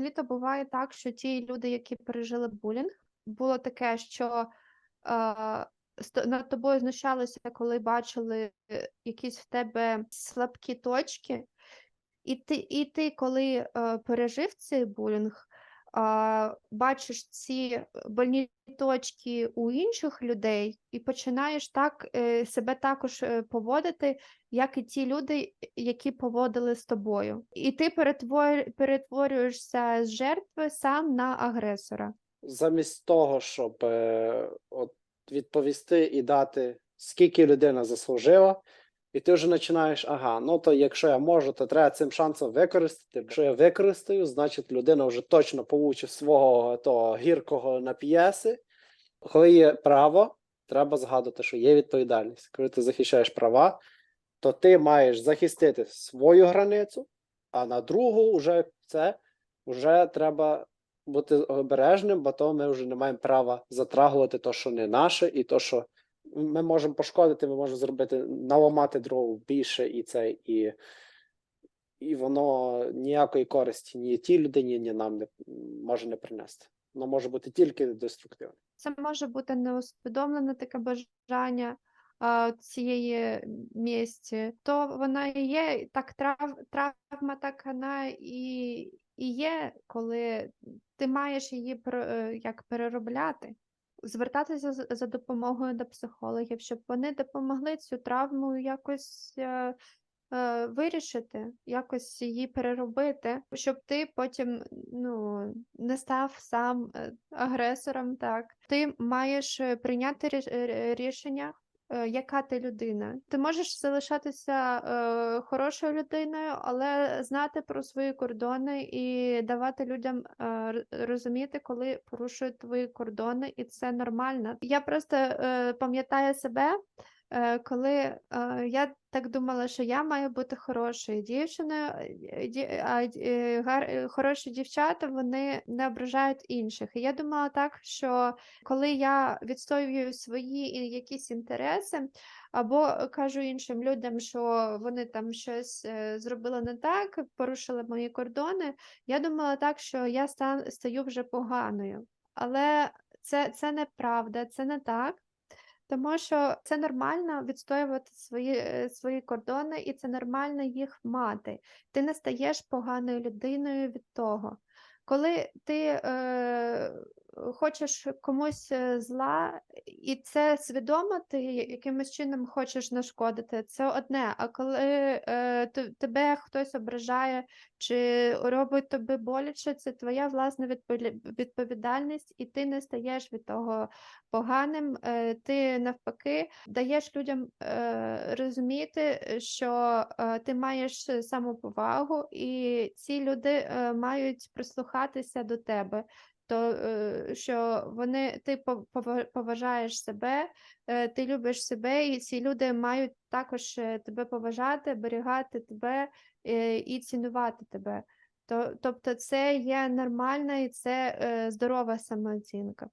взагалі-то буває так, що ті люди, які пережили булінг, було таке, що е, над тобою знущалися, коли бачили е, якісь в тебе слабкі точки, і ти, і ти коли е, пережив цей булінг, бачиш ці больні точки у інших людей, і починаєш так е, себе також е, поводити, як і ті люди, які поводили з тобою. І ти перетвор... перетворюєшся з жертви сам на агресора. замість того, щоб е, от, відповісти і дати, скільки людина заслужила, і ти вже починаєш, ага, ну то якщо я можу, то треба цим шансом використати. Якщо я використаю, значить людина вже точно получить свого того гіркого на п'єси. Коли є право, треба згадувати, що є відповідальність. Коли ти захищаєш права, то ти маєш захистити свою границю, а на другу вже це вже треба бути обережним, бо то ми вже не маємо права затрагувати то, що не наше, і то, що ми можемо пошкодити, ми можемо зробити, наламати дров більше, і це, і, і воно ніякої користі ні тій людині, ні нам не може не принести. Воно може бути тільки деструктивне. Це може бути неусвідомлене таке бажання цієї місті, то вона і є так трав, травма, так вона і, і є, коли ти маєш її е, як переробляти. Звертатися за допомогою до психологів, щоб вони допомогли цю травму якось е, е, вирішити, якось її переробити, щоб ти потім ну, не став сам е, агресором. Так, ти маєш прийняти ріш- рішення. Е, Яка ти людина? Ти можеш залишатися е, хорошою людиною, але знати про свої кордони і давати людям е, розуміти, коли порушують твої кордони, і це нормально. Я просто е, пам'ятаю себе, коли е, я так думала, що я маю бути хорошою дівчиною, е, а е, е, хороші дівчата вони не ображають інших. І я думала так, що коли я відстоюю свої якісь інтереси, або кажу іншим людям, що вони там щось е, зробили не так, порушили мої кордони, я думала так, що я стаю вже поганою. Але це, це неправда, це не так. Тому що це нормально відстоювати свої, е, свої кордони, і це нормально їх мати. Ти не стаєш поганою людиною від того. Коли ти е, хочеш комусь е, зла, і це свідомо, ти якимось чином хочеш нашкодити, це одне. А коли е, тебе хтось ображає чи робить тобі боляче, це твоя власна відповідальність, і ти не стаєш від того поганим, е, ти навпаки даєш людям е, розуміти, що е, ти маєш самоповагу, і ці люди е, мають прислухатися до тебе то е, що вони ти поважаєш себе, е, ти любиш себе, і ці люди мають також е, тебе поважати, берігати тебе і цінувати тебе. Тобто, це є нормальна і це здорова самооцінка.